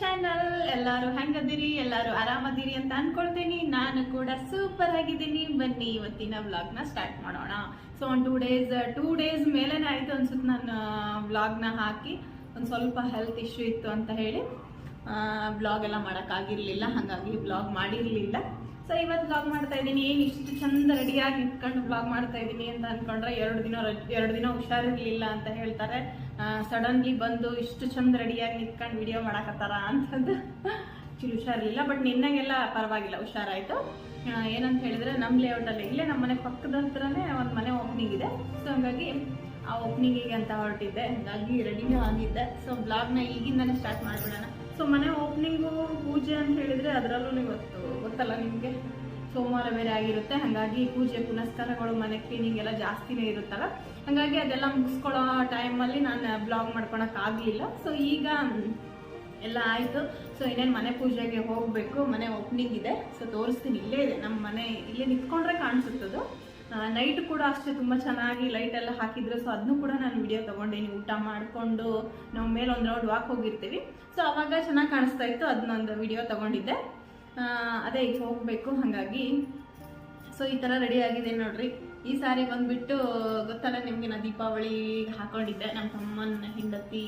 Channel ಎಲ್ಲರೂ ಹೆಂಗದಿರಿ, ಎಲ್ಲರೂ ಆರಾಮದಿರಿ ಅಂತ ಅನ್ಕೊಳ್ತೀನಿ. ನಾನು ಕೂಡ ಸೂಪರ್ ಆಗಿದ್ದೀನಿ. ಬನ್ನಿ, ಇವತ್ತಿನ ವ್ಲಾಗ್ನ ಸ್ಟಾರ್ಟ್ ಮಾಡೋಣ. ಸೊ ಒಂದು ಟೂ ಡೇಸ್ ಟೂ ಡೇಸ್ ಮೇಲೇನೆ ಆಯಿತು ಅನ್ಸುತ್ತೆ ನಾನು ವ್ಲಾಗ್ನ ಹಾಕಿ. ಒಂದು ಸ್ವಲ್ಪ ಹೆಲ್ತ್ ಇಶ್ಯೂ ಇತ್ತು ಅಂತ ಹೇಳಿ ಬ್ಲಾಗ್ ಎಲ್ಲ ಮಾಡೋಕ್ಕಾಗಿರಲಿಲ್ಲ ಹಾಗಾಗಿ ಬ್ಲಾಗ್ ಮಾಡಿರಲಿಲ್ಲ. ಸೊ ಇವತ್ತು ಬ್ಲಾಗ್ ಮಾಡ್ತಾ ಇದ್ದೀನಿ. ಏನು ಇಷ್ಟು ಚಂದ ರೆಡಿಯಾಗಿ ಇಟ್ಕೊಂಡು ಬ್ಲಾಗ್ ಮಾಡ್ತಾ ಇದ್ದೀನಿ ಅಂತ ಅನ್ಕೊಂಡ್ರೆ ಎರಡು ದಿನ ಎರಡು ದಿನ ಹುಷಾರಿರ್ಲಿಲ್ಲ ಅಂತ ಹೇಳ್ತಾರೆ. ಸಡನ್ಲಿ ಬಂದು ಇಷ್ಟು ಚಂದ ರೆಡಿಯಾಗಿ ನಿಂತ್ಕೊಂಡು ವಿಡಿಯೋ ಮಾಡಕತ್ತಾರ ಅಂತಂದು ಆ್ಯಕ್ಚುಲಿ ಹುಷಾರಿಲ್ಲ ಬಟ್ ನಿನ್ನಾಗೆಲ್ಲ ಪರವಾಗಿಲ್ಲ, ಹುಷಾರಾಯಿತು. ಏನಂತ ಹೇಳಿದ್ರೆ ನಮ್ಮ ಲೇಔಟಲ್ಲಿ ಇಲ್ಲೇ ನಮ್ಮ ಮನೆ ಪಕ್ಕದ ಹತ್ರನೇ ಒಂದು ಮನೆ ಓಪನಿಂಗ್ ಇದೆ. ಸೊ ಹಂಗಾಗಿ ಆ ಓಪನಿಂಗಿಗೆ ಅಂತ ಹೊರಟಿದ್ದೆ. ಹಾಗಾಗಿ ರೆಡಿನೂ ಆಗಿದ್ದೆ. ಸೊ ಬ್ಲಾಗ್ನ ಈಗಿಂದನೇ ಸ್ಟಾರ್ಟ್ ಮಾಡಿಬಿಡೋಣ. ಸೊ ಮನೆ ಓಪನಿಂಗು ಪೂಜೆ ಅಂತ ಹೇಳಿದರೆ ಅದರಲ್ಲೂ ಇವತ್ತು ಗೊತ್ತಲ್ಲ ನಿಮಗೆ? ಸೋಮವಾರ ಬೇರೆ ಆಗಿರುತ್ತೆ. ಹಾಗಾಗಿ ಪೂಜೆ ಪುನಸ್ಕಾರಗಳು ಮನೆ ಕ್ಲೀನಿಂಗ್ ಎಲ್ಲ ಜಾಸ್ತಿನೇ ಇರುತ್ತಲ್ಲ. ಹಾಗಾಗಿ ಅದೆಲ್ಲ ಮುಗಿಸ್ಕೊಳ್ಳೋ ಟೈಮಲ್ಲಿ ನಾನು ಬ್ಲಾಗ್ ಮಾಡ್ಕೊಳಕ್ಕಾಗಲಿಲ್ಲ. ಸೊ ಈಗ ಎಲ್ಲ ಆಯಿತು. ಸೊ ಇನ್ನೇನು ಮನೆ ಪೂಜೆಗೆ ಹೋಗಬೇಕು. ಮನೆ ಓಪನಿಂಗ್ ಇದೆ. ಸೊ ತೋರಿಸ್ತೀನಿ. ಇಲ್ಲೇ ಇದೆ. ನಮ್ಮ ಮನೆ ಇಲ್ಲೇ ನಿಂತ್ಕೊಂಡ್ರೆ ಕಾಣಿಸುತ್ತದು. ನೈಟ್ ಕೂಡ ಅಷ್ಟೇ ತುಂಬ ಚೆನ್ನಾಗಿ ಲೈಟ್ ಎಲ್ಲ ಹಾಕಿದ್ರು. ಸೊ ಅದನ್ನು ಕೂಡ ನಾನು ವಿಡಿಯೋ ತೊಗೊಂಡೇನಿ ಊಟ ಮಾಡಿಕೊಂಡು ನಾವು ಮೇಲೆ ಒಂದು ರೌಂಡ್ ವಾಕ್ ಹೋಗಿರ್ತೀವಿ. ಸೊ ಅವಾಗ ಚೆನ್ನಾಗಿ ಕಾಣಿಸ್ತಾ ಇತ್ತು. ಅದನ್ನೊಂದು ವಿಡಿಯೋ ತೊಗೊಂಡಿದ್ದೆ. ಅದೇ ಈಗ ಹೋಗಬೇಕು, ಹಾಗಾಗಿ. ಸೊ ಈ ಥರ ರೆಡಿ ಆಗಿದೆ ನೋಡ್ರಿ. ಈ ಸಾರಿ ಬಂದುಬಿಟ್ಟು, ಗೊತ್ತಲ್ಲ ನಿಮಗೆ ನಾನು ದೀಪಾವಳಿ ಹಾಕೊಂಡಿದ್ದೆ. ನಮ್ಮ ತಮ್ಮನ ಹೆಂಡತಿ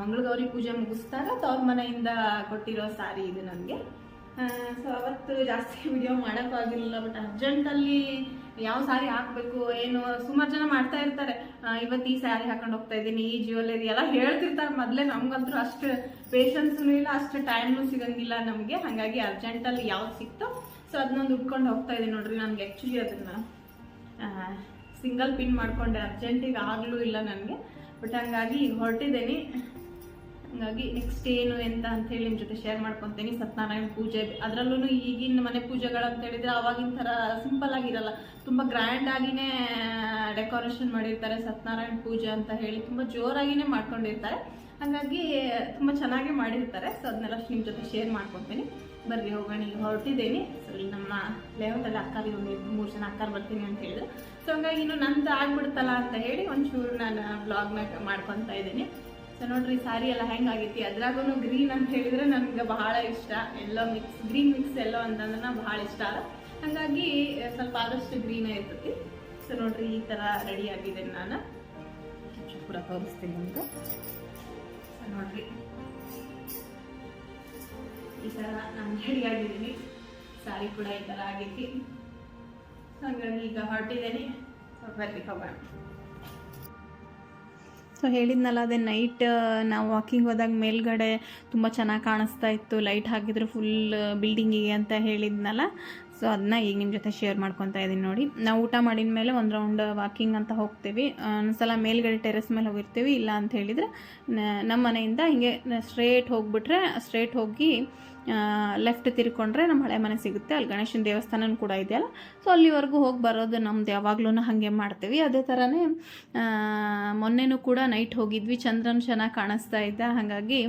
ಮಂಗಳಗೌರಿ ಪೂಜೆ ಮುಗಿಸ್ದಾಗ ತವ್ರ ಮನೆಯಿಂದ ಕೊಟ್ಟಿರೋ ಸಾರಿ ಇದು ನನಗೆ. ಸೊ ಅವತ್ತು ಜಾಸ್ತಿ ವಿಡಿಯೋ ಮಾಡೋಕ್ಕಾಗಿರಲಿಲ್ಲ ಬಟ್ ಅರ್ಜೆಂಟಲ್ಲಿ ಯಾವ ಸಾರಿ ಹಾಕಬೇಕು, ಏನು, ಸುಮಾರು ಜನ ಮಾಡ್ತಾ ಇರ್ತಾರೆ. ಇವತ್ತು ಈ ಸ್ಯಾರಿ ಹಾಕೊಂಡು ಹೋಗ್ತಾ ಇದ್ದೀನಿ, ಈ ಜ್ಯುವೆಲರಿ ಎಲ್ಲ ಹೇಳ್ತಿರ್ತಾರೆ ಮೊದಲೇ, ನಮ್ಗಂತೂ ಅಷ್ಟು ಪೇಷನ್ಸ್ನೂ ಇಲ್ಲ, ಅಷ್ಟು ಟೈಮ್ನು ಸಿಗಂಗಿಲ್ಲ ನಮಗೆ. ಹಾಗಾಗಿ ಅರ್ಜೆಂಟಲ್ಲಿ ಯಾವ್ದು ಸಿಕ್ತೋ ಸೊ ಅದನ್ನೊಂದು ಉಟ್ಕೊಂಡು ಹೋಗ್ತಾ ಇದ್ದೀನಿ ನೋಡ್ರಿ ನನಗೆ ಆ್ಯಕ್ಚುಲಿ ಅದನ್ನು ಸಿಂಗಲ್ ಪಿನ್ ಮಾಡಿಕೊಂಡೆ ಅರ್ಜೆಂಟಿಗೆ ಆಗಲೂ ಇಲ್ಲ ನನಗೆ. ಬಟ್ ಹಂಗಾಗಿ ಈಗ ಹೊರಟಿದ್ದೀನಿ. ಹಂಗಾಗಿ ನೆಕ್ಸ್ಟ್ ಏನು ಎಂತ ಅಂತ ಹೇಳಿ ನಿಮ್ಮ ಜೊತೆ ಶೇರ್ ಮಾಡ್ಕೊತೀನಿ. ಸತ್ಯನಾರಾಯಣ ಪೂಜೆ ಅದರಲ್ಲೂ ಈಗಿನ ಮನೆ ಪೂಜೆಗಳಂತ ಹೇಳಿದ್ರೆ ಅವಾಗಿನ ಥರ ಸಿಂಪಲ್ ಆಗಿರಲ್ಲ. ತುಂಬ ಗ್ರ್ಯಾಂಡ್ ಆಗಿನೇ ಡೆಕೋರೇಷನ್ ಮಾಡಿರ್ತಾರೆ ಸತ್ಯನಾರಾಯಣ ಪೂಜೆ ಅಂತ ಹೇಳಿ. ತುಂಬ ಜೋರಾಗಿನೇ ಮಾಡ್ಕೊಂಡಿರ್ತಾರೆ. ಹಾಗಾಗಿ ತುಂಬ ಚೆನ್ನಾಗಿ ಮಾಡಿರ್ತಾರೆ. ಸೊ ಅದನ್ನೆಲ್ಲ ನಿಮ್ಮ ಜೊತೆ ಶೇರ್ ಮಾಡ್ಕೊತೀನಿ. ಬರ್ರಿ ಹೋಗೋಣ, ಈಗ ಹೊರಟಿದ್ದೀನಿ. ಸೊ ಇಲ್ಲಿ ನಮ್ಮ ಲೇಔಟಲ್ಲಿ ಅಕ್ಕಾರಿ ಒಂದು ಮೂರು ಜನ ಅಕ್ಕಾರು ಬರ್ತೀನಿ ಅಂತ ಹೇಳಿದ್ರು. ಸೊ ಹಂಗಾಗಿ ಇನ್ನು ನಂದು ಆಗ್ಬಿಡ್ತಲ್ಲ ಅಂತ ಹೇಳಿ ಒಂಚೂರು ನಾನು ಬ್ಲಾಗ್ನ ಮಾಡ್ಕೊತಾ ಇದ್ದೀನಿ. ಸೊ ನೋಡ್ರಿ ಸಾರಿ ಎಲ್ಲ ಹೆಂಗಾಗೈತಿ? ಅದ್ರಾಗೂ ಗ್ರೀನ್ ಅಂತ ಹೇಳಿದ್ರೆ ನನಗೆ ಬಹಳ ಇಷ್ಟ. Yellow mix green mix yellow ಅಂತಂದ್ರೆ ನಂಗ್ ಬಹಳ ಇಷ್ಟ. ಅಲ್ಲ ಹಾಗಾಗಿ ಸ್ವಲ್ಪ ಆದಷ್ಟು ಗ್ರೀನೇ ಇರ್ತೈತಿ. ಸೊ ನೋಡ್ರಿ ಈ ಥರ ರೆಡಿ ಆಗಿದೆ ನಾನು. ಕಿಚನ್ ಕೂಡ ತೋರಿಸ್ತೀನಿ ನಿಮ್ಗೆ. ಸೊ ನೋಡ್ರಿ. ಈ ಥರ ನಾನು ರೆಡಿ ಆಗಿದ್ದೀನಿ. ಸಾರಿ ಕೂಡ ಈ ಥರ ಆಗೈತಿ. ಹಾಗಾಗಿ ಈಗ ಹೊರಟಿದ್ದೀನಿ. ಸ್ವಲ್ಪ ಹೋಗೋಣ. ಸೊ ಹೇಳಿದ್ನಲ್ಲ, ಅದೇ ನೈಟ್ ನಾವು ವಾಕಿಂಗ್ ಹೋದಾಗ ಮೇಲ್ಗಡೆ ತುಂಬ ಚೆನ್ನಾಗಿ ಕಾಣಿಸ್ತಾ ಇತ್ತು. ಲೈಟ್ ಹಾಕಿದ್ರು ಫುಲ್ ಬಿಲ್ಡಿಂಗಿಗೆ ಅಂತ ಹೇಳಿದ್ನಲ್ಲ. ಸೊ ಅದನ್ನ ಈಗ ನಿಮ್ಮ ಜೊತೆ ಶೇರ್ ಮಾಡ್ಕೊತಾ ಇದ್ದೀನಿ ನೋಡಿ. ನಾವು ಊಟ ಮಾಡಿದ ಮೇಲೆ ಒಂದು ರೌಂಡ್ ವಾಕಿಂಗ್ ಅಂತ ಹೋಗ್ತೀವಿ. ಒಂದ್ಸಲ ಮೇಲ್ಗಡೆ ಟೆರೆಸ್ ಮೇಲೆ ಹೋಗಿರ್ತೀವಿ, ಇಲ್ಲ ಅಂತ ಹೇಳಿದರೆ ನಮ್ಮ ಮನೆಯಿಂದ ಹಿಂಗೆ ಸ್ಟ್ರೇಟ್ ಹೋಗ್ಬಿಟ್ರೆ ಸ್ಟ್ರೇಟ್ ಹೋಗಿ ಲೆಫ್ಟ್ ತಿರ್ಕೊಂಡ್ರೆ ನಮ್ಮ ಹಳೆ ಮನೆ ಸಿಗುತ್ತೆ. ಅಲ್ಲಿ ಗಣೇಶನ ದೇವಸ್ಥಾನವೂ ಕೂಡ ಇದೆಯಲ್ಲ. ಸೊ ಅಲ್ಲಿವರೆಗೂ ಹೋಗಿ ಬರೋದು ನಮ್ದು ಯಾವಾಗ್ಲೂ ಹಾಗೆ ಮಾಡ್ತೀವಿ. ಅದೇ ಥರನೇ ಮೊನ್ನೆನೂ ಕೂಡ ನೈಟ್ ಹೋಗಿದ್ವಿ. ಚಂದ್ರನ ಚೆನ್ನಾಗಿ ಕಾಣಿಸ್ತಾ ಇದ್ದ. ಹಾಗಾಗಿ,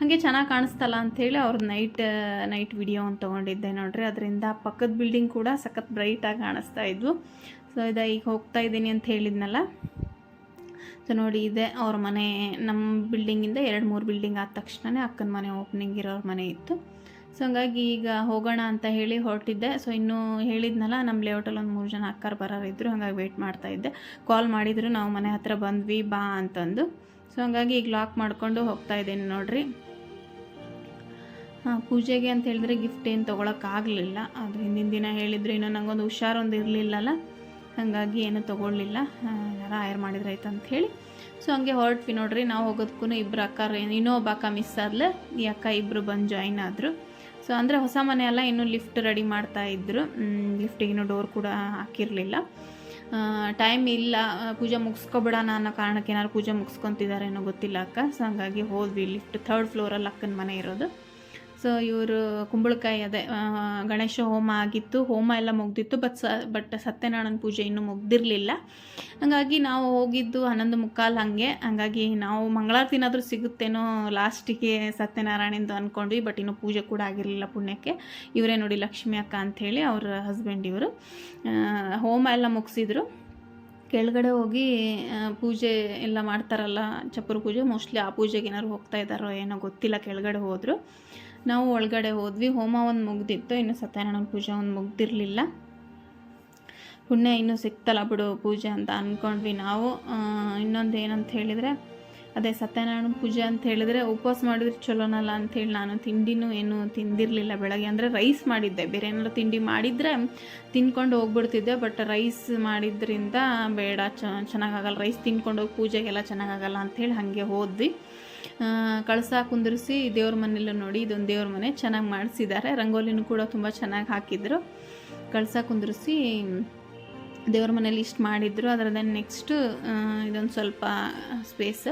ಹಾಗೆ ಚೆನ್ನಾಗಿ ಕಾಣಿಸ್ತಲ್ಲ ಅಂಥೇಳಿ ಅವ್ರ ನೈಟ್ ನೈಟ್ ವಿಡಿಯೋ ಅಂತ ತೊಗೊಂಡಿದ್ದೆ ನೋಡ್ರಿ. ಅದರಿಂದ ಪಕ್ಕದ ಬಿಲ್ಡಿಂಗ್ ಕೂಡ ಸಖತ್ ಬ್ರೈಟಾಗಿ ಕಾಣಿಸ್ತಾ ಇದ್ವು. ಸೊ ಇದು ಈಗ ಹೋಗ್ತಾ ಇದ್ದೀನಿ ಅಂತ ಹೇಳಿದ್ನಲ್ಲ. ಸೊ ನೋಡಿ ಇದೆ ಅವ್ರ ಮನೆ. ನಮ್ಮ ಬಿಲ್ಡಿಂಗಿಂದ ಎರಡು ಮೂರು ಬಿಲ್ಡಿಂಗ್ ಆದ ತಕ್ಷಣವೇ ಅಕ್ಕನ ಮನೆ ಓಪನಿಂಗ್ ಇರೋರ ಮನೆ ಇತ್ತು. ಸೊ ಹಂಗಾಗಿ ಈಗ ಹೋಗೋಣ ಅಂತ ಹೇಳಿ ಹೊರಟಿದ್ದೆ. ಸೊ ಇನ್ನೂ ಹೇಳಿದ್ನಲ್ಲ ನಮ್ಮ ಲೇಔಟಲ್ಲಿ ಒಂದು ಮೂರು ಜನ ಅಕ್ಕರು ಬರೋರಿದ್ದರು ಹಾಗಾಗಿ ವೆಯ್ಟ್ ಮಾಡ್ತಾ ಇದ್ದೆ. ಕಾಲ್ ಮಾಡಿದರು, ನಾವು ಮನೆ ಹತ್ರ ಬಂದ್ವಿ, ಬಾ ಅಂತಂದು. ಸೊ ಹಂಗಾಗಿ ಈಗ ಲಾಕ್ ಮಾಡಿಕೊಂಡು ಹೋಗ್ತಾ ಇದ್ದೀನಿ ನೋಡಿರಿ. ಹಾಂ, ಪೂಜೆಗೆ ಅಂತ ಹೇಳಿದ್ರೆ ಗಿಫ್ಟ್ ಏನು ತೊಗೊಳಕ್ಕಾಗಲಿಲ್ಲ ಅದು ಹಿಂದಿನ ದಿನ ಹೇಳಿದ್ರು, ಇನ್ನೂ ನಂಗೊಂದು ಹುಷಾರೊಂದು ಇರಲಿಲ್ಲಲ್ಲ. ಹಾಗಾಗಿ ಏನೂ ತೊಗೊಳ್ಳಿಲ್ಲ. ಯಾರು ಆಯರ್ ಮಾಡಿದ್ರೆ ಅಂತ ಹೇಳಿ. ಸೊ ಹಂಗೆ ಹೊರಟ್ವಿ ನೋಡ್ರಿ. ನಾವು ಹೋಗೋದಕ್ಕೂ ಇಬ್ಬರು ಅಕ್ಕ ಇನ್ನೊಬ್ಬ ಅಕ್ಕ ಮಿಸ್ ಆದ್ಲು. ಈ ಅಕ್ಕ ಇಬ್ಬರು ಬಂದು ಜಾಯಿನ್ ಆದರು. ಸೊ ಅಂದರೆ ಹೊಸ ಮನೆ ಎಲ್ಲ ಇನ್ನೂ ಲಿಫ್ಟ್ ರೆಡಿ ಮಾಡ್ತಾ ಇದ್ದರು ಲಿಫ್ಟಿಗೆ ಇನ್ನೂ ಡೋರ್ ಕೂಡ ಹಾಕಿರಲಿಲ್ಲ. ಟೈಮ್ ಇಲ್ಲ. ಪೂಜೆ ಮುಗಿಸ್ಕೊಬಿಡೋಣ ಅನ್ನೋ ಕಾರಣಕ್ಕೆ ಏನಾದ್ರು ಪೂಜೆ ಮುಗಿಸ್ಕೊತಿದ್ದಾರೆ ಏನೋ ಗೊತ್ತಿಲ್ಲ ಅಕ್ಕ. ಸೊ ಹಂಗಾಗಿ ಹೋದ್ವಿ. ಲಿಫ್ಟ್ ಥರ್ಡ್ ಫ್ಲೋರಲ್ಲಿ ಅಕ್ಕನ ಮನೆ ಇರೋದು. ಸೊ ಇವರು ಕುಂಬಳಕಾಯಿ ಅದೇ ಗಣೇಶ ಹೋಮ ಆಗಿತ್ತು. ಹೋಮ ಎಲ್ಲ ಮುಗ್ದಿತ್ತು ಬಟ್ ಸ ಬಟ್ ಸತ್ಯನಾರಾಯಣ ಪೂಜೆ ಇನ್ನೂ ಮುಗ್ದಿರಲಿಲ್ಲ. ಹಾಗಾಗಿ ನಾವು ಹೋಗಿದ್ದು ಹನ್ನೊಂದು ಮುಕ್ಕಾಲು ಹಾಗೆ. ಹಾಗಾಗಿ ನಾವು ಮಂಗಳಾರತಿನಾದರೂ ಸಿಗುತ್ತೇನೋ ಲಾಸ್ಟಿಗೆ ಸತ್ಯನಾರಾಯಣಂದು ಅಂದ್ಕೊಂಡ್ವಿ ಬಟ್ ಇನ್ನೂ ಪೂಜೆ ಕೂಡ ಆಗಿರಲಿಲ್ಲ ಪುಣ್ಯಕ್ಕೆ. ಇವರೇ ನೋಡಿ ಲಕ್ಷ್ಮಿ ಅಕ್ಕ ಅಂಥೇಳಿ ಅವ್ರ ಹಸ್ಬೆಂಡ್ ಇವರು. ಹೋಮ ಎಲ್ಲ ಮುಗಿಸಿದ್ರು. ಕೆಳಗಡೆ ಹೋಗಿ ಪೂಜೆ ಎಲ್ಲ ಮಾಡ್ತಾರಲ್ಲ, ಚಪ್ಪರ ಪೂಜೆ ಮೋಸ್ಟ್ಲಿ ಆ ಪೂಜೆಗೆ ಏನಾದ್ರು ಹೋಗ್ತಾ ಇದ್ದಾರೋ ಏನೋ ಗೊತ್ತಿಲ್ಲ, ಕೆಳಗಡೆ ಹೋದರು. ನಾವು ಒಳಗಡೆ ಹೋದ್ವಿ. ಹೋಮ ಒಂದು ಮುಗ್ದಿತ್ತು. ಇನ್ನು ಸತ್ಯನಾರಾಯಣ ಪೂಜೆ ಒಂದು ಮುಗ್ದಿರಲಿಲ್ಲ. ಪುಣ್ಯ ಇನ್ನೂ ಸಿಕ್ತಲ್ಲ ಬಿಡು ಪೂಜೆ ಅಂತ ಅಂದ್ಕೊಂಡ್ವಿ ನಾವು. ಇನ್ನೊಂದು ಏನಂತ ಹೇಳಿದರೆ ಅದೇ ಸತ್ಯನಾರಾಯಣ ಪೂಜೆ ಅಂತ ಹೇಳಿದ್ರೆ ಉಪವಾಸ ಮಾಡಿದ್ರೆ ಚಲೋನಲ್ಲ ಅಂಥೇಳಿ ನಾನು ತಿಂಡಿನೂ ಏನು ತಿಂದಿರಲಿಲ್ಲ ಬೆಳಗ್ಗೆ. ಅಂದರೆ ರೈಸ್ ಮಾಡಿದ್ದೆ. ಬೇರೆ ಏನಾದ್ರು ತಿಂಡಿ ಮಾಡಿದರೆ ತಿನ್ಕೊಂಡು ಹೋಗ್ಬಿಡ್ತಿದ್ದೆ ಬಟ್ ರೈಸ್ ಮಾಡಿದ್ರಿಂದ ಬೇಡ ಚೆನ್ನಾಗಾಗಲ್ಲ. ರೈಸ್ ತಿನ್ಕೊಂಡು ಹೋಗಿ ಪೂಜೆಗೆಲ್ಲ ಚೆನ್ನಾಗಾಗಲ್ಲ ಅಂಥೇಳಿ ಹಾಗೆ ಹೋದ್ವಿ. ಕಳಸ ಕುಂದಿರಿಸಿ ದೇವ್ರ ಮನೇಲಿ ನೋಡಿ ಇದೊಂದು ದೇವ್ರ ಮನೆ ಚೆನ್ನಾಗಿ ಮಾಡಿಸಿದ್ದಾರೆ. ರಂಗೋಲಿನೂ ಕೂಡ ತುಂಬ ಚೆನ್ನಾಗಿ ಹಾಕಿದ್ರು. ಕಳಸ ಕುಂದಿರಿಸಿ ದೇವ್ರ ಮನೇಲಿ ಇಷ್ಟು ಮಾಡಿದ್ರು. ಅದರದೇ ನೆಕ್ಸ್ಟು ಇದೊಂದು ಸ್ವಲ್ಪ ಸ್ಪೇಸ್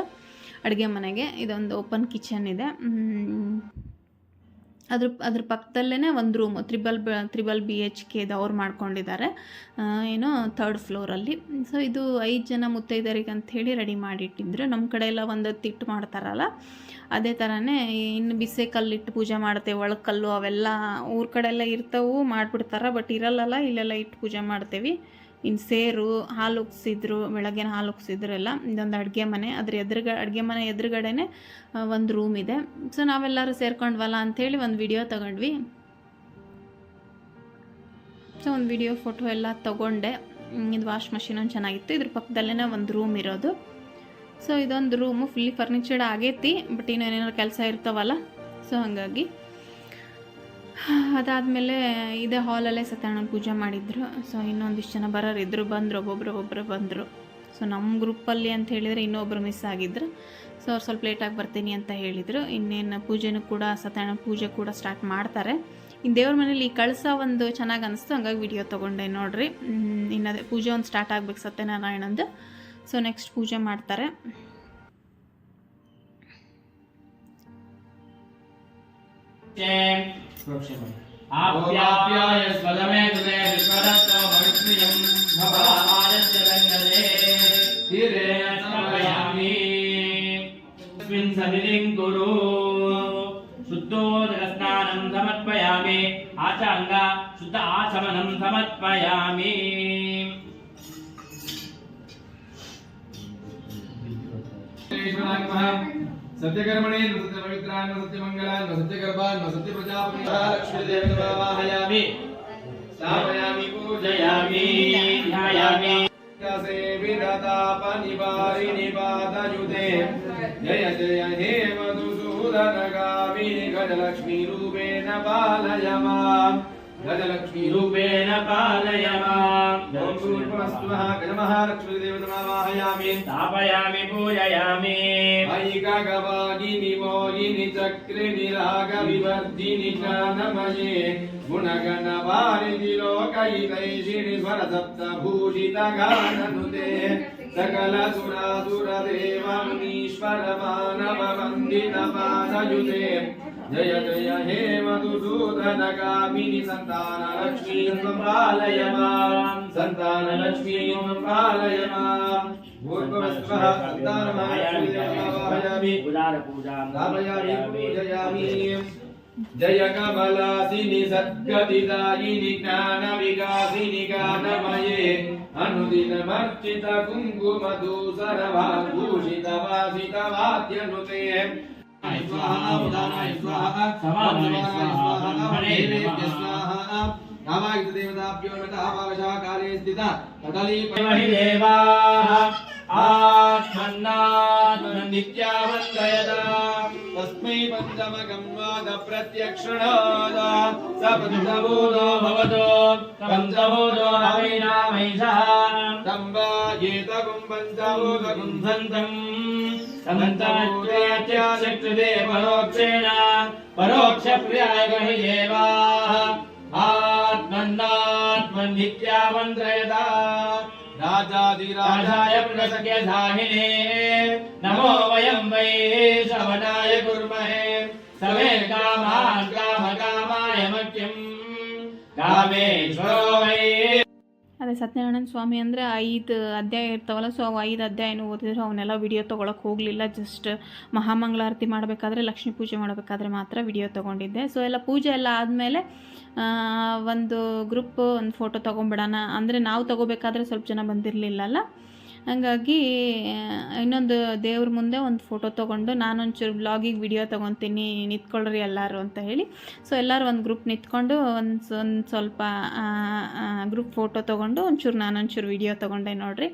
ಅಡುಗೆ ಮನೆಗೆ ಇದೊಂದು ಓಪನ್ ಕಿಚನ್ ಇದೆ. ಅದ್ರ ಅದ್ರ ಪಕ್ಕದಲ್ಲೇ ಒಂದು room triple B triple B H ಕೆದು ಅವ್ರು ಮಾಡ್ಕೊಂಡಿದ್ದಾರೆ. ಏನು ಥರ್ಡ್ ಫ್ಲೋರಲ್ಲಿ ಸೊ ಇದು ಐದು ಜನ ಮುತ್ತೈದರಿಗೆ ಅಂಥೇಳಿ ರೆಡಿ ಮಾಡಿಟ್ಟಿದ್ರು. ನಮ್ಮ ಕಡೆ ಎಲ್ಲ ಒಂದು ಮಾಡ್ತಾರಲ್ಲ, ಅದೇ ಥರನೇ ಇನ್ನು ಬಿಸಿ ಕಲ್ಲಿಟ್ಟು ಪೂಜೆ ಮಾಡ್ತೇವೆ ಒಳಕಲ್ಲು ಕಲ್ಲು ಅವೆಲ್ಲ ಊರ ಕಡೆ ಎಲ್ಲ ಇರ್ತವು ಮಾಡಿಬಿಡ್ತಾರೆ ಬಟ್ ಇರಲ್ಲಲ್ಲ, ಇಲ್ಲೆಲ್ಲ ಇಟ್ಟು ಪೂಜೆ ಮಾಡ್ತೇವೆ. ಇನ್ನು ಸೇರು, ಹಾಲು ಉಗ್ಸಿದ್ರು ಬೆಳಗ್ಗೆನ ಹಾಲು ಉಗ್ಸಿದ್ರೆಲ್ಲ ಇದೊಂದು ಅಡುಗೆ ಮನೆ. ಅದ್ರ ಎದುರುಗ, ಅಡುಗೆ ಮನೆ ಎದುರುಗಡೆನೆ ಒಂದು ರೂಮ್ ಇದೆ. ಸೊ ನಾವೆಲ್ಲರೂ ಸೇರ್ಕೊಂಡ್ವಲ್ಲ ಅಂಥೇಳಿ ಒಂದು ವಿಡಿಯೋ ತಗೊಂಡ್ವಿ. ಸೊ ಒಂದು ವಿಡಿಯೋ ಫೋಟೋ ಎಲ್ಲ ತೊಗೊಂಡೆ. ಇದು ವಾಶ್ ಮಷಿನ್ ಒಂದು ಚೆನ್ನಾಗಿತ್ತು. ಇದ್ರ ಪಕ್ಕದಲ್ಲೇ ಒಂದು ರೂಮ್ ಇರೋದು. ಸೊ ಇದೊಂದು ರೂಮು ಫುಲ್ಲಿ ಫರ್ನಿಚರ್ಡ್ ಆಗೈತಿ ಬಟ್ ಇನ್ನೂ ಏನೇನೋ ಕೆಲಸ ಇರ್ತಾವಲ್ಲ. ಸೊ ಹಾಗಾಗಿ ಅದಾದಮೇಲೆ ಇದೇ ಹಾಲಲ್ಲೇ ಸತ್ಯನಾರಾಯಣ ಪೂಜೆ ಮಾಡಿದ್ರು. ಸೊ ಇನ್ನೊಂದಿಷ್ಟು ಜನ ಬರೋರು ಇದ್ದರು ಬಂದರು, ಒಬ್ಬೊಬ್ರು ಒಬ್ಬರು ಬಂದರು. ಸೊ ನಮ್ಮ ಗ್ರೂಪಲ್ಲಿ ಅಂತ ಹೇಳಿದರೆ ಇನ್ನೊಬ್ಬರು ಮಿಸ್ ಆಗಿದ್ರು. ಸೊ ಅವ್ರು ಸ್ವಲ್ಪ ಲೇಟಾಗಿ ಬರ್ತೀನಿ ಅಂತ ಹೇಳಿದರು. ಇನ್ನೇನು ಪೂಜೆನೂ ಕೂಡ ಸತ್ಯನಾರಾಯಣ ಪೂಜೆ ಕೂಡ ಸ್ಟಾರ್ಟ್ ಮಾಡ್ತಾರೆ. ಇನ್ನು ದೇವ್ರ ಮನೇಲಿ ಕಳಸ ಒಂದು ಚೆನ್ನಾಗಿ ಅನಿಸ್ತು, ಹಂಗಾಗಿ ವಿಡಿಯೋ ತೊಗೊಂಡೆ ನೋಡಿರಿ. ಇನ್ನು ಅದೇ ಪೂಜೆ ಒಂದು ಸ್ಟಾರ್ಟ್ ಆಗ್ಬೇಕು ಸತ್ಯನಾರಾಯಣಂದು. ಸೊ ನೆಕ್ಸ್ಟ್ ಪೂಜೆ ಮಾಡ್ತಾರೆ. आप्याप्याय स्वदमे सुने विश्वरत्तो भविष्यं भवामायस्य रञ्जने तिरेण समयामि तस्मिन् सनिधिं कुरु। शुद्धोदकस्नानं समर्पयामि। आचाङ्ग शुद्ध आचमनं समर्पयामि। Thank you. सत्यकर्मणे न सत्यपवित्रान् गर्भा सत्यमङ्गलान् प्रजापति। लक्ष्मी देव सत्यप्रजापतिलक्ष्मीदेववाहयामि स्थापयामि पूजयामि ध्यायामि। सेविरतापनिवारिनिपादयुते जय जय हे मधुसूदन मधुसूदनगामिनि गजलक्ष्मीरूपेण पालय माम्। గజలక్ష్మీరూపేణ పాలయ గజమహాలక్ష్మీదేవతమావాహయామి స్థాపయామి పూజయామి ఐకగవాగిని మోగిని చక్రిని రాగవివర్జిని చ నమయే గుణగణ వారిని లోకైతైషిణి స్వరసప్త భూషిత గాననుతే సకల సురాసురదేవం ఈశ్వర మానవ వందిత పాదయుతే जय जय हे मधुसूदन कामिनि सन्तान लक्ष्मीं सम्पालय माँ सन्तान लक्ष्मीं सम्पालय माँ भूर्भवस्वः सन्तानमायामि स्थापयामि पूजयामि जय कमलासिनि सद्गतिदायिनि ज्ञानविकासिनि गानमये कुङ्कुमधूसरभाभूषितवासितवाद्यनुते स्वाहा उदानाय स्वाहा समानाय स्वाहा, ब्रह्मणे नमः। स्वाहा नामायुधदेवताभ्यो नमः आवावशाकाले स्थिता कदली हि देवाः आत्मन्नात्मनित्यावन्दयता तस्मै पञ्चमगम्वाद प्रत्यक्षणाद सपदभूतो भवतो पञ्चभूतो हवैनामैषः सम्भायेतगुं पञ्चभूतगुं सन्तम् स्तुते परोक्षेण परोक्ष प्रिया आत्मन्नात्मन्नित्या मन्त्रयता प्रसके धाहिने नमो वयं वै शवनाय कुर्महे। सवे कामान् कामकामाय मह्यम्। कामेश्वरो वै ಸತ್ಯನಾರಾಯಣ ಸ್ವಾಮಿ ಅಂದರೆ ಐದು ಅಧ್ಯಾಯ ಇರ್ತಾವಲ್ಲ ಸೊ ಅವು ಐದು ಅಧ್ಯಾಯನೂ ಓದಿದ್ರು ಅವನ್ನೆಲ್ಲ ವಿಡಿಯೋ ತೊಗೊಳಕ್ಕೆ ಹೋಗಲಿಲ್ಲ. ಜಸ್ಟ್ ಮಹಾಮಂಗಳಾರತಿ ಮಾಡಬೇಕಾದ್ರೆ ಲಕ್ಷ್ಮೀ ಪೂಜೆ ಮಾಡಬೇಕಾದ್ರೆ ಮಾತ್ರ ವಿಡಿಯೋ ತೊಗೊಂಡಿದ್ದೆ. ಸೊ ಎಲ್ಲ ಪೂಜೆ ಎಲ್ಲ ಆದಮೇಲೆ ಒಂದು ಗ್ರೂಪ್ ಒಂದು ಫೋಟೋ ತೊಗೊಂಬಿಡೋಣ. ಅಂದರೆ ನಾವು ತೊಗೋಬೇಕಾದ್ರೆ ಸ್ವಲ್ಪ ಜನ ಬಂದಿರಲಿಲ್ಲಲ್ಲ ಹಾಗಾಗಿ ಇನ್ನೊಂದು ದೇವ್ರ ಮುಂದೆ ಒಂದು ಫೋಟೋ ತೊಗೊಂಡು ನಾನೊಂಚೂರು ಬ್ಲಾಗಿಗೆ ವಿಡಿಯೋ ತೊಗೊತೀನಿ, ನಿಂತ್ಕೊಳ್ರಿ ಎಲ್ಲರೂ ಅಂತ ಹೇಳಿ. ಸೊ ಎಲ್ಲರೂ ಒಂದು ಗ್ರೂಪ್ ನಿಂತ್ಕೊಂಡು ಒಂದು ಒಂದು ಸ್ವಲ್ಪ ಗ್ರೂಪ್ ಫೋಟೋ ತೊಗೊಂಡು ಒಂಚೂರು ನಾನೊಂಚೂರು ವಿಡಿಯೋ ತೊಗೊಂಡೆ ನೋಡಿರಿ.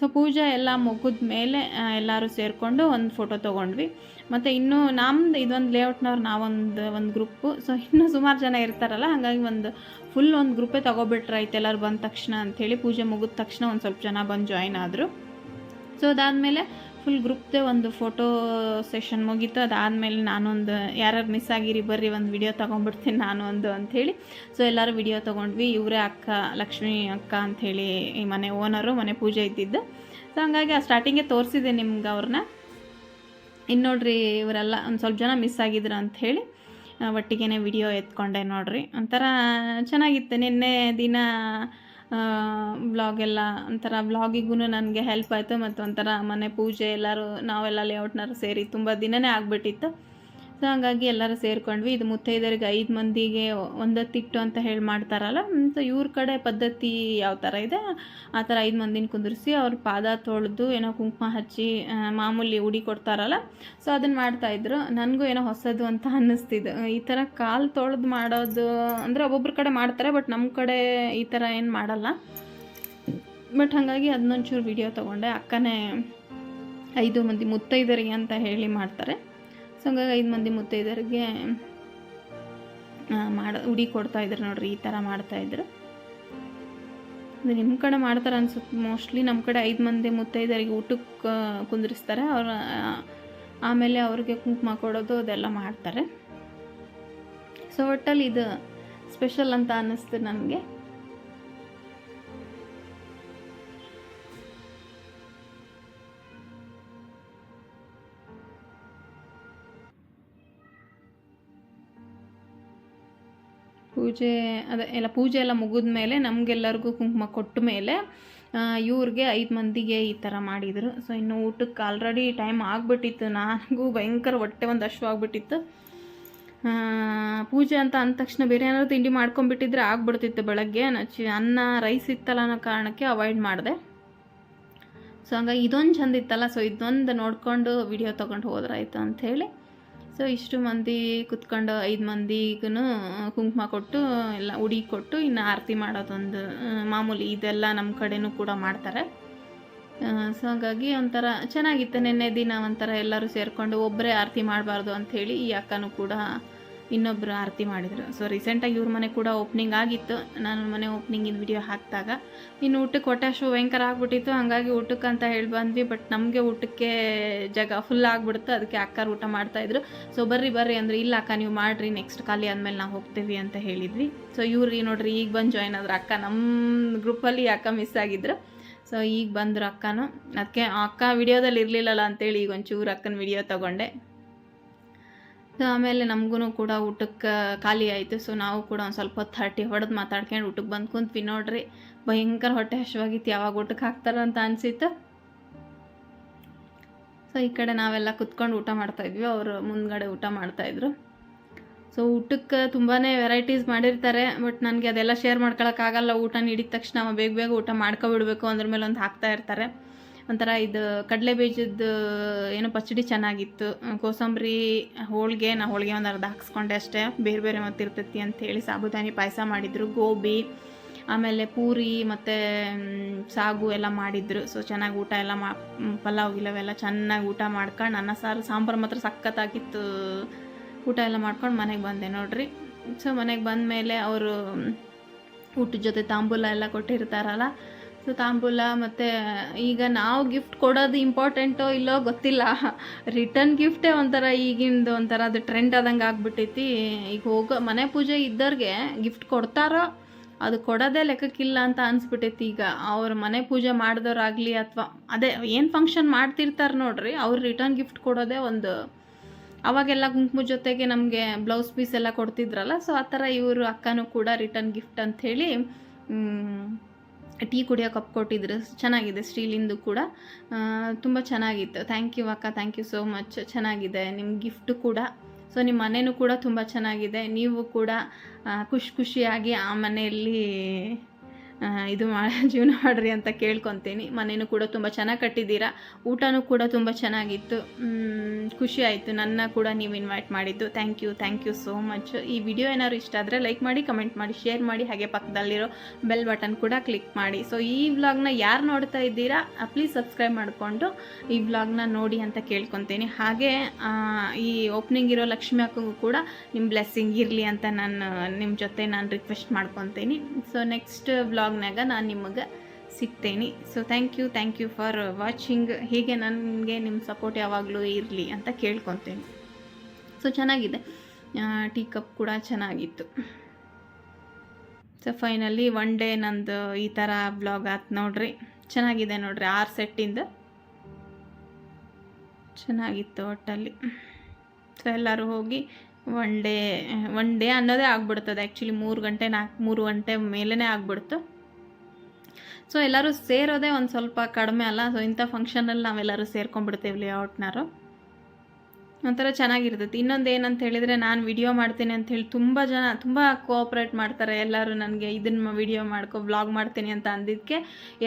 ಸೊ ಪೂಜೆ ಎಲ್ಲ ಮುಗಿದ ಮೇಲೆ ಎಲ್ಲರೂ ಸೇರಿಕೊಂಡು ಒಂದು ಫೋಟೋ ತೊಗೊಂಡ್ವಿ. ಮತ್ತು ಇನ್ನೂ ನಮ್ದು ಇದೊಂದು ಲೇಔಟ್ನವ್ರು ನಾವೊಂದು, ಒಂದು ಗ್ರೂಪು. ಸೊ ಇನ್ನೂ ಸುಮಾರು ಜನ ಇರ್ತಾರಲ್ಲ, ಹಾಗಾಗಿ ಒಂದು ಫುಲ್ ಒಂದು ಗ್ರೂಪೇ ತೊಗೊಬಿಟ್ರಾಯ್ತು ಎಲ್ಲರೂ ಬಂದ ತಕ್ಷಣ ಅಂಥೇಳಿ ಪೂಜೆ ಮುಗಿದ ತಕ್ಷಣ ಒಂದು ಸ್ವಲ್ಪ ಜನ ಬಂದು ಜಾಯ್ನ್ ಆದರು. ಸೊ ಅದಾದಮೇಲೆ ಫುಲ್ ಗ್ರೂಪ್ದೇ ಒಂದು ಫೋಟೋ ಸೆಷನ್ ಮುಗೀತು. ಅದಾದಮೇಲೆ ನಾನೊಂದು, ಯಾರ್ಯಾರು ಮಿಸ್ ಆಗಿರಿ, ಬರ್ರಿ, ಒಂದು ವಿಡಿಯೋ ತೊಗೊಂಡ್ಬಿಡ್ತೀನಿ ನಾನು ಒಂದು ಅಂಥೇಳಿ. ಸೊ ಎಲ್ಲರೂ ವಿಡಿಯೋ ತೊಗೊಂಡ್ವಿ. ಇವರೇ ಅಕ್ಕ, ಲಕ್ಷ್ಮಿ ಅಕ್ಕ ಅಂಥೇಳಿ ಈ ಮನೆ ಓನರು ಮನೆ ಪೂಜೆ ಇದ್ದಿದ್ದು. ಸೊ ಹಂಗಾಗಿ ಆ ಸ್ಟಾರ್ಟಿಂಗೇ ತೋರಿಸಿದೆ ನಿಮ್ಗೆ ಅವ್ರನ್ನ. ಇನ್ನು ನೋಡ್ರಿ ಇವರೆಲ್ಲ ಒಂದು ಸ್ವಲ್ಪ ಜನ ಮಿಸ್ ಆಗಿದ್ರು ಅಂಥೇಳಿ ಒಟ್ಟಿಗೆ ವಿಡಿಯೋ ಎತ್ಕೊಂಡೆ ನೋಡ್ರಿ. ಒಂಥರ ಚೆನ್ನಾಗಿತ್ತು. ನಿನ್ನೆ ದಿನ ವ್ಲಾಗ್ ಎಲ್ಲ ಒಂಥರ ಬ್ಲಾಗಿಗೂ ನನಗೆ ಹೆಲ್ಪ್ ಆಯಿತು. ಮತ್ತು ಒಂಥರ ಮನೆ ಪೂಜೆ ಎಲ್ಲರೂ ನಾವೆಲ್ಲ ಲೇಔಟ್ನವ್ರು ಸೇರಿ ತುಂಬ ದಿನನೇ ಆಗಿಬಿಟ್ಟಿತ್ತು. ಸೊ ಹಂಗಾಗಿ ಎಲ್ಲರೂ ಸೇರ್ಕೊಂಡ್ವಿ. ಇದು ಮುತ್ತೈದರಿಗೆ ಐದು ಮಂದಿಗೆ ಒಂದತ್ತಿಟ್ಟು ಅಂತ ಹೇಳಿ ಮಾಡ್ತಾರಲ್ಲ? ಸೊ ಇವ್ರ ಕಡೆ ಪದ್ಧತಿ ಯಾವ ಥರ ಇದೆ? ಆ ಥರ ಐದು ಮಂದಿನ ಕುಂದಿರಿಸಿ ಅವ್ರ ಪಾದ ತೊಳೆದು ಏನೋ ಕುಂಕುಮ ಹಚ್ಚಿ ಮಾಮೂಲಿ ಉಡಿ ಕೊಡ್ತಾರಲ್ಲ? ಸೊ ಅದನ್ನು ಮಾಡ್ತಾಯಿದ್ರು ನನಗೂ ಏನೋ ಹೊಸದು ಅಂತ ಅನ್ನಿಸ್ತಿದ್ದು ಈ ಥರ ಕಾಲು ತೊಳೆದು ಮಾಡೋದು ಅಂದರೆ ಒಬ್ಬೊಬ್ರ ಕಡೆ ಮಾಡ್ತಾರೆ, ಬಟ್ ನಮ್ಮ ಕಡೆ ಈ ಥರ ಏನು ಮಾಡಲ್ಲ. ಬಟ್ ಹಾಗಾಗಿ ಅದನ್ನೊಂಚೂರು ವಿಡಿಯೋ ತೊಗೊಂಡೆ. ಅಕ್ಕನೇ ಐದು ಮಂದಿ ಮುತ್ತೈದರಿಗೆ ಅಂತ ಹೇಳಿ ಮಾಡ್ತಾರೆ. ಸೊ ಹಂಗಾಗಿ ಐದು ಮಂದಿ ಮುತ್ತೈದರಿಗೆ ಮಾಡ, ಉಡಿ ಕೊಡ್ತಾ ಇದ್ರು ನೋಡ್ರಿ, ಈ ಥರ ಮಾಡ್ತಾಯಿದ್ರು ಅದು ನಿಮ್ಮ ಕಡೆ ಮಾಡ್ತಾರೆ ಅನ್ಸುತ್ತೆ. ಮೋಸ್ಟ್ಲಿ ನಮ್ಮ ಕಡೆ ಐದು ಮಂದಿ ಮುತ್ತೈದರಿಗೆ ಊಟಕ್ಕೆ ಕುಂದಿರಿಸ್ತಾರೆ. ಅವ್ರ ಆಮೇಲೆ ಅವ್ರಿಗೆ ಕುಂಕುಮ ಕೊಡೋದು, ಅದೆಲ್ಲ ಮಾಡ್ತಾರೆ. ಸೊ ಒಟ್ಟಲ್ಲಿ ಇದು ಸ್ಪೆಷಲ್ ಅಂತ ಅನ್ನಿಸ್ತು ನನಗೆ. ಪೂಜೆ, ಅದೇ ಎಲ್ಲ ಪೂಜೆ ಎಲ್ಲ ಮುಗಿದ ಮೇಲೆ ನಮಗೆಲ್ಲರಿಗೂ ಕುಂಕುಮ ಕೊಟ್ಟ ಮೇಲೆ ಇವ್ರಿಗೆ ಐದು ಮಂದಿಗೆ ಈ ಥರ ಮಾಡಿದರು. ಸೊ ಇನ್ನು ಊಟಕ್ಕೆ ಆಲ್ರೆಡಿ ಟೈಮ್ ಆಗಿಬಿಟ್ಟಿತ್ತು. ನನಗೂ ಭಯಂಕರ ಹೊಟ್ಟೆ ಒಂದು ಅಶ್ವ ಆಗಿಬಿಟ್ಟಿತ್ತು. ಪೂಜೆ ಅಂತ ಅಂದ ತಕ್ಷಣ ಬೇರೆ ಏನಾದ್ರು ತಿಂಡಿ ಮಾಡ್ಕೊಂಬಿಟ್ಟಿದ್ರೆ ಆಗ್ಬಿಡ್ತಿತ್ತು ಬೆಳಗ್ಗೆ. ನಚ್ಚಿ ಅನ್ನ ರೈಸ್ ಇತ್ತಲ್ಲ ಅನ್ನೋ ಕಾರಣಕ್ಕೆ ಅವಾಯ್ಡ್ ಮಾಡಿದೆ. ಸೊ ಹಂಗಾಗಿ ಇದೊಂದು ಚಂದ ಇತ್ತಲ್ಲ. ಸೊ ಇದೊಂದು ನೋಡಿಕೊಂಡು ವಿಡಿಯೋ ತೊಗೊಂಡು ಹೋದ್ರಾಯ್ತು ಅಂಥೇಳಿ ಸೊ ಇಷ್ಟು ಮಂದಿ ಕುತ್ಕೊಂಡು ಐದು ಮಂದಿಗೂ ಕುಂಕುಮ ಕೊಟ್ಟು, ಎಲ್ಲ ಉಡಿ ಕೊಟ್ಟು ಇನ್ನು ಆರತಿ ಮಾಡೋದೊಂದು ಮಾಮೂಲಿ ಇದೆಲ್ಲ ನಮ್ಮ ಕಡೆನೂ ಕೂಡ ಮಾಡ್ತಾರೆ. ಸೊ ಹಾಗಾಗಿ ಒಂಥರ ಚೆನ್ನಾಗಿತ್ತು. ನಿನ್ನೆ ದಿನ ಒಂಥರ ಎಲ್ಲರೂ ಸೇರಿಕೊಂಡು ಒಬ್ಬರೇ ಆರತಿ ಮಾಡಬಾರ್ದು ಅಂಥೇಳಿ ಈ ಅಕ್ಕನೂ ಕೂಡ ಇನ್ನೊಬ್ಬರು ಆರತಿ ಮಾಡಿದರು. ಸೊ ರೀಸೆಂಟಾಗಿ ಇವ್ರ ಮನೆ ಕೂಡ ಓಪ್ನಿಂಗ್ ಆಗಿತ್ತು. ನಾನು ಮನೆ ಓಪ್ನಿಂಗಿನ ವಿಡಿಯೋ ಹಾಕಿದಾಗ, ಇನ್ನು ಊಟಕ್ಕೆ ಹೊಟ್ಟೆ ಅಷ್ಟು ಭಯಂಕರ ಆಗಿಬಿಟ್ಟಿತ್ತು. ಹಾಗಾಗಿ ಊಟಕ್ಕೆ ಅಂತ ಹೇಳಿ ಬಂದ್ವಿ ಬಟ್ ನಮಗೆ ಊಟಕ್ಕೆ ಜಾಗ ಫುಲ್ ಆಗಿಬಿಡ್ತು. ಅದಕ್ಕೆ ಅಕ್ಕಾರು ಊಟ ಮಾಡ್ತಾಯಿದ್ರು ಸೊ ಬರ್ರಿ ಬರ್ರಿ ಅಂದ್ರೆ, ಇಲ್ಲ ಅಕ್ಕ, ನೀವು ಮಾಡಿರಿ ನೆಕ್ಸ್ಟ್ ಖಾಲಿ ಆದಮೇಲೆ ನಾವು ಹೋಗ್ತೀವಿ ಅಂತ ಹೇಳಿದ್ವಿ. ಸೊ ಇವ್ರಿ ನೋಡ್ರಿ, ಈಗ ಬಂದು ಜಾಯ್ನ್ ಆದ್ರು ಅಕ್ಕ. ನಮ್ಮ ಗ್ರೂಪಲ್ಲಿ ಅಕ್ಕ ಮಿಸ್ ಆಗಿದ್ರು. ಸೊ ಈಗ ಬಂದರು ಅಕ್ಕನೂ. ಅದಕ್ಕೆ ಅಕ್ಕ ವಿಡಿಯೋದಲ್ಲಿ ಇರಲಿಲ್ಲಲ್ಲ ಅಂತೇಳಿ ಈಗ ಒಂಚೂರು ಅಕ್ಕನ ವಿಡಿಯೋ ತೊಗೊಂಡೆ. ಆಮೇಲೆ ನಮಗೂ ಕೂಡ ಊಟಕ್ಕೆ ಖಾಲಿ ಆಯಿತು. ಸೊ ನಾವು ಕೂಡ ಒಂದು ಸ್ವಲ್ಪ ಹೊತ್ತು ಹರಟಿ ಹೊಡೆದು ಮಾತಾಡ್ಕೊಂಡು ಊಟಕ್ಕೆ ಬಂದು ಕುಂತ್ವಿ. ನೋಡ್ರಿ, ಭಯಂಕರ ಹೊಟ್ಟೆ ಹಶ್ವಾಗಿತ್ತು ಯಾವಾಗ ಊಟಕ್ಕೆ ಹಾಕ್ತಾರೆ ಅಂತ ಅನಿಸಿತ್ತು. ಸೊ ಈ ಕಡೆ ನಾವೆಲ್ಲ ಕುತ್ಕೊಂಡು ಊಟ ಮಾಡ್ತಾಯಿದ್ವಿ ಅವರು ಮುಂದ್ಗಡೆ ಊಟ ಮಾಡ್ತಾಯಿದ್ರು ಸೊ ಊಟಕ್ಕೆ ತುಂಬಾ ವೆರೈಟೀಸ್ ಮಾಡಿರ್ತಾರೆ. ಬಟ್ ನನಗೆ ಅದೆಲ್ಲ ಶೇರ್ ಮಾಡ್ಕೊಳಕ್ಕಾಗಲ್ಲ ಊಟ ನೀಡಿದ ತಕ್ಷಣ ಬೇಗ ಬೇಗ ಊಟ ಮಾಡ್ಕೊಬಿಡ್ಬೇಕು. ಅಂದ್ರ ಮೇಲೆ ಒಂದು ಹಾಕ್ತಾ ಇರ್ತಾರೆ. ಒಂಥರ ಇದು ಕಡಲೆ ಬೀಜದ ಏನು ಪಚಡಿ ಚೆನ್ನಾಗಿತ್ತು. ಕೋಸಂಬರಿ ಹೋಳಿಗೆ ನಾ ಹೋಳಿಗೆ ಒಂದು ಅರ್ಧ ಹಾಕ್ಸ್ಕೊಂಡೆ ಅಷ್ಟೇ. ಬೇರೆ ಬೇರೆ ಮತ್ತಿರ್ತೈತಿ ಅಂಥೇಳಿ ಸಾಬುದಾನಿ ಪಾಯಸ ಮಾಡಿದರು ಗೋಬಿ ಆಮೇಲೆ ಪೂರಿ ಮತ್ತು ಸಾಗು ಎಲ್ಲ ಮಾಡಿದ್ರು. ಸೊ ಚೆನ್ನಾಗಿ ಊಟ ಎಲ್ಲ ಮ್, ಪಲಾವ್ ಇಲ್ಲವೆಲ್ಲ ಚೆನ್ನಾಗಿ ಊಟ ಮಾಡ್ಕೊಂಡು ಅನ್ನ ಸಾರು ಸಾಂಬಾರು ಮಾತ್ರ ಸಖತ್ತಾಗಿತ್ತು. ಊಟ ಎಲ್ಲ ಮಾಡ್ಕೊಂಡು ಮನೆಗೆ ಬಂದೆ ನೋಡ್ರಿ. ಸೊ ಮನೆಗೆ ಬಂದ ಮೇಲೆ ಅವರು ಊಟದ ಜೊತೆ ತಾಂಬೂಲ ಎಲ್ಲ ಕೊಟ್ಟಿರ್ತಾರಲ್ಲ ಸೊ ತಾಂಬೂಲ ಮತ್ತು, ಈಗ ನಾವು ಗಿಫ್ಟ್ ಕೊಡೋದು ಇಂಪಾರ್ಟೆಂಟೋ ಇಲ್ಲೋ ಗೊತ್ತಿಲ್ಲ. ರಿಟರ್ನ್ ಗಿಫ್ಟೇ ಒಂಥರ ಈಗಿಂದು ಒಂಥರ ಅದು ಟ್ರೆಂಡ್ ಆದಂಗೆ ಆಗ್ಬಿಟ್ಟೈತಿ. ಈಗ ಹೋಗೋ ಮನೆ ಪೂಜೆ ಇದ್ದವ್ರಿಗೆ ಗಿಫ್ಟ್ ಕೊಡ್ತಾರೋ ಅದು ಕೊಡೋದೇ ಲೆಕ್ಕಕ್ಕಿಲ್ಲ ಅಂತ ಅನ್ಸ್ಬಿಟ್ಟೈತಿ ಈಗ. ಅವ್ರ ಮನೆ ಪೂಜೆ ಮಾಡಿದವ್ರಾಗಲಿ ಅಥವಾ ಅದೇ ಏನು ಫಂಕ್ಷನ್ ಮಾಡ್ತಿರ್ತಾರೆ ನೋಡ್ರಿ, ಅವ್ರು ರಿಟರ್ನ್ ಗಿಫ್ಟ್ ಕೊಡೋದೇ ಒಂದು ಅವಾಗೆಲ್ಲ ಕುಂಕುಮ ಜೊತೆಗೆ ನಮಗೆ ಬ್ಲೌಸ್ ಪೀಸ್ ಎಲ್ಲ ಕೊಡ್ತಿದ್ರಲ್ಲ, ಸೊ ಆ ಥರ ಇವರು ಅಕ್ಕನೂ ಕೂಡ ರಿಟರ್ನ್ ಗಿಫ್ಟ್ ಅಂಥೇಳಿ ಟೀ ಕುಡಿಯೋ ಕಪ್ ಕೊಟ್ಟಿದ್ರು ಚೆನ್ನಾಗಿದೆ, ಸ್ಟೀಲಿಂದು ಕೂಡ. ತುಂಬ ಚೆನ್ನಾಗಿತ್ತು. ಥ್ಯಾಂಕ್ ಯು ಅಕ್ಕ ಥ್ಯಾಂಕ್ ಯು ಸೋ ಮಚ್ ಚೆನ್ನಾಗಿದೆ ನಿಮ್ಮ ಗಿಫ್ಟು ಕೂಡ. ಸೊ ನಿಮ್ಮ ಮನೆಯೂ ಕೂಡ ತುಂಬ ಚೆನ್ನಾಗಿದೆ. ನೀವು ಕೂಡ ಖುಷಿ ಖುಷಿಯಾಗಿ ಆ ಮನೆಯಲ್ಲಿ ಇದು ಮಾ ಜೀವನ ಮಾಡ್ರಿ ಅಂತ ಕೇಳ್ಕೊತೀನಿ. ಮನೇನು ಕೂಡ ತುಂಬ ಚೆನ್ನಾಗಿ ಕಟ್ಟಿದ್ದೀರಾ? ಊಟನೂ ಕೂಡ ತುಂಬ ಚೆನ್ನಾಗಿತ್ತು. ಖುಷಿ ಆಯಿತು. ನನ್ನ ಕೂಡ ನೀವು ಇನ್ವೈಟ್ ಮಾಡಿದ್ದು. Thank you thank you so much ಈ ವಿಡಿಯೋ ಏನಾದ್ರು ಇಷ್ಟ ಆದರೆ ಲೈಕ್ ಮಾಡಿ ಕಮೆಂಟ್ ಮಾಡಿ ಶೇರ್ ಮಾಡಿ. ಹಾಗೆ ಪಕ್ಕದಲ್ಲಿರೋ ಬೆಲ್ ಬಟನ್ ಕೂಡ ಕ್ಲಿಕ್ ಮಾಡಿ. ಸೊ ಈ ವ್ಲಾಗ್ನ ಯಾರು ನೋಡ್ತಾ ಇದ್ದೀರಾ ಪ್ಲೀಸ್ ಸಬ್ಸ್ಕ್ರೈಬ್ ಮಾಡಿಕೊಂಡು ಈ ವ್ಲಾಗ್ನ ನೋಡಿ ಅಂತ ಕೇಳ್ಕೊತೀನಿ. ಹಾಗೆ ಈ ಓಪನಿಂಗ್ ಇರೋ ಲಕ್ಷ್ಮಿ ಅಕ್ಕಂಗೂ ಕೂಡ ನಿಮ್ಮ ಬ್ಲೆಸ್ಸಿಂಗ್ ಇರಲಿ ಅಂತ ನಾನು ನಿಮ್ಮ ಜೊತೆ ನಾನು ರಿಕ್ವೆಸ್ಟ್ ಮಾಡ್ಕೊತೀನಿ. ಸೊ ನೆಕ್ಸ್ಟ್ ವ್ಲಾಗ್ನಾಗ ನಾನು ನಿಮಗೆ ಸಿಗ್ತೇನೆ. So thank you thank you for watching ಹೀಗೆ ನನಗೆ ನಿಮ್ಮ ಸಪೋರ್ಟ್ ಯಾವಾಗಲೂ ಇರಲಿ ಅಂತ ಕೇಳ್ಕೊತೇನೆ. ಸೊ ಚೆನ್ನಾಗಿದೆ. ಟೀ ಕಪ್ ಕೂಡ ಚೆನ್ನಾಗಿತ್ತು. ಸೊ ಫೈನಲಿ ಒನ್ ಡೇ ನಂದು ಈ ಥರ ಬ್ಲಾಗ್ ಆಯ್ತು ನೋಡ್ರಿ. ಚೆನ್ನಾಗಿದೆ ನೋಡ್ರಿ, ಆರು ಸೆಟ್ಟಿಂದ ಚೆನ್ನಾಗಿತ್ತು ಒಟ್ಟಲ್ಲಿ. ಸೊ ಎಲ್ಲರೂ ಹೋಗಿ ಒನ್ ಡೇ ಒನ್ ಡೇ ಅನ್ನೋದೇ ಆಗ್ಬಿಡ್ತದೆ. ಆ್ಯಕ್ಚುಲಿ ಮೂರು ಗಂಟೆ ನಾಲ್ಕು ಮೂರು ಗಂಟೆ ಮೇಲೇ ಆಗ್ಬಿಡ್ತು. ಸೊ ಎಲ್ಲರೂ ಸೇರೋದೇ ಒಂದು ಸ್ವಲ್ಪ ಕಡಿಮೆ ಅಲ್ಲ? ಸೊ ಇಂಥ ಫಂಕ್ಷನಲ್ಲಿ ನಾವೆಲ್ಲರೂ ಸೇರ್ಕೊಂಡ್ಬಿಡ್ತೇವೆ ಲೇಔಟ್ನವರು ಒಂಥರ ಚೆನ್ನಾಗಿರ್ತೈತಿ. ಇನ್ನೊಂದು ಏನಂತ ಹೇಳಿದರೆ, ನಾನು ವಿಡಿಯೋ ಮಾಡ್ತೀನಿ ಅಂತ ಹೇಳಿ ತುಂಬ ಜನ, ತುಂಬ ಕೋಆಪ್ರೇಟ್ ಮಾಡ್ತಾರೆ ಎಲ್ಲರೂ ನನಗೆ ಇದನ್ನು ವಿಡಿಯೋ ಮಾಡ್ಕೊ ವ್ಲಾಗ್ ಮಾಡ್ತೀನಿ ಅಂತ ಅಂದಿದ್ದಕ್ಕೆ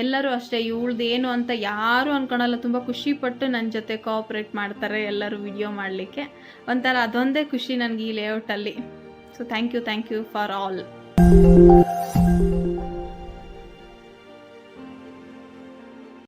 ಎಲ್ಲರೂ ಅಷ್ಟೇ, ಇವಳ್ದು ಏನು ಅಂತ ಯಾರೂ ಅಂದ್ಕೊಳಲ್ಲ ತುಂಬ ಖುಷಿಪಟ್ಟು ನನ್ನ ಜೊತೆ ಕೋಆಪ್ರೇಟ್ ಮಾಡ್ತಾರೆ ಎಲ್ಲರೂ ವಿಡಿಯೋ ಮಾಡಲಿಕ್ಕೆ. ಒಂಥರ ಅದೊಂದೇ ಖುಷಿ ನನಗೆ ಈ ಲೇಔಟಲ್ಲಿ so thank you thank you for all